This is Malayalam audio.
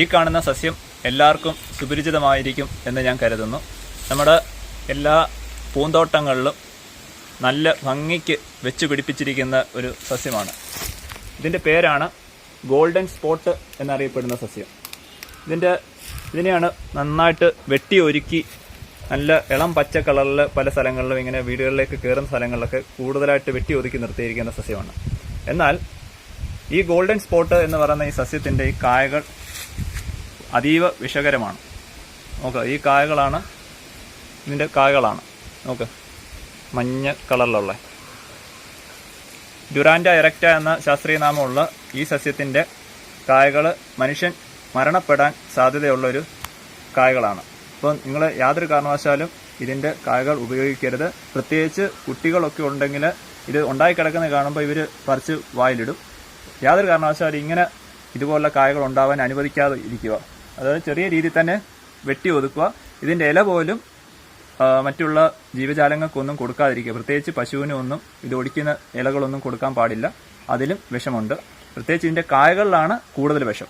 ഈ കാണുന്ന സസ്യം എല്ലാവർക്കും സുപരിചിതമായിരിക്കും എന്ന് ഞാൻ കരുതുന്നു. നമ്മുടെ എല്ലാ പൂന്തോട്ടങ്ങളിലും നല്ല ഭംഗിക്ക് വെച്ച് പിടിപ്പിച്ചിരിക്കുന്ന ഒരു സസ്യമാണ്. ഇതിന്റെ പേരാണ് ഗോൾഡൻ സ്പോട്ട് എന്നറിയപ്പെടുന്ന സസ്യം. ഇതിന്റെ ഇതിനെയാണ് നന്നായിട്ട് വെട്ടി ഒരുക്കി നല്ല ഇളം പച്ച കളറിൽ പല സ്ഥലങ്ങളിലും ഇങ്ങനെ വീടുകളിലേക്ക് കയറുന്ന സ്ഥലങ്ങളിലൊക്കെ കൂടുതലായിട്ട് വെട്ടി ഒതുക്കി നിർത്തിയിരിക്കുന്ന സസ്യമാണ്. എന്നാൽ ഈ ഗോൾഡൻ സ്പോട്ട് എന്ന് പറയുന്ന ഈ സസ്യത്തിന്റെ ഈ കായകൾ അതീവ വിഷകരമാണ്. നോക്കുക ഈ കായകളാണ് ഇതിന്റെ കായകളാണ്. നോക്ക് മഞ്ഞ കളറിലുള്ള. ഡുറാൻഡ എറക്റ്റ എന്ന ശാസ്ത്രീയ നാമമുള്ള ഈ സസ്യത്തിന്റെ കായകൾ മനുഷ്യൻ മരണപ്പെടാൻ സാധ്യതയുള്ളൊരു കായകളാണ്. അപ്പോൾ നിങ്ങൾ യാതൊരു കാരണവശാലും ഇതിന്റെ കായകൾ ഉപയോഗിക്കരുത്. പ്രത്യേകിച്ച് കുട്ടികളൊക്കെ ഉണ്ടെങ്കിൽ ഇത് ഉണ്ടായി കിടക്കുന്നത് കാണുമ്പോൾ ഇവർ പറിച്ച് വായിലിടും. യാതൊരു കാരണവശാലും ഇങ്ങനെ ഇതുപോലുള്ള കായകൾ ഉണ്ടാവാൻ അനുവദിക്കാതെ ഇരിക്കുക. അതായത് ചെറിയ രീതിയിൽ തന്നെ വെട്ടി ഒതുക്കുക. ഇതിന്റെ ഇല പോലും മറ്റുള്ള ജീവജാലങ്ങൾക്കൊന്നും കൊടുക്കാതിരിക്കുക. പ്രത്യേകിച്ച് പശുവിനൊന്നും ഇത് ഒടിക്കുന്ന ഇലകളൊന്നും കൊടുക്കാൻ പാടില്ല. അതിലും വിഷമുണ്ട്. പ്രത്യേകിച്ച് ഇതിന്റെ കായകളിലാണ് കൂടുതൽ വിഷം.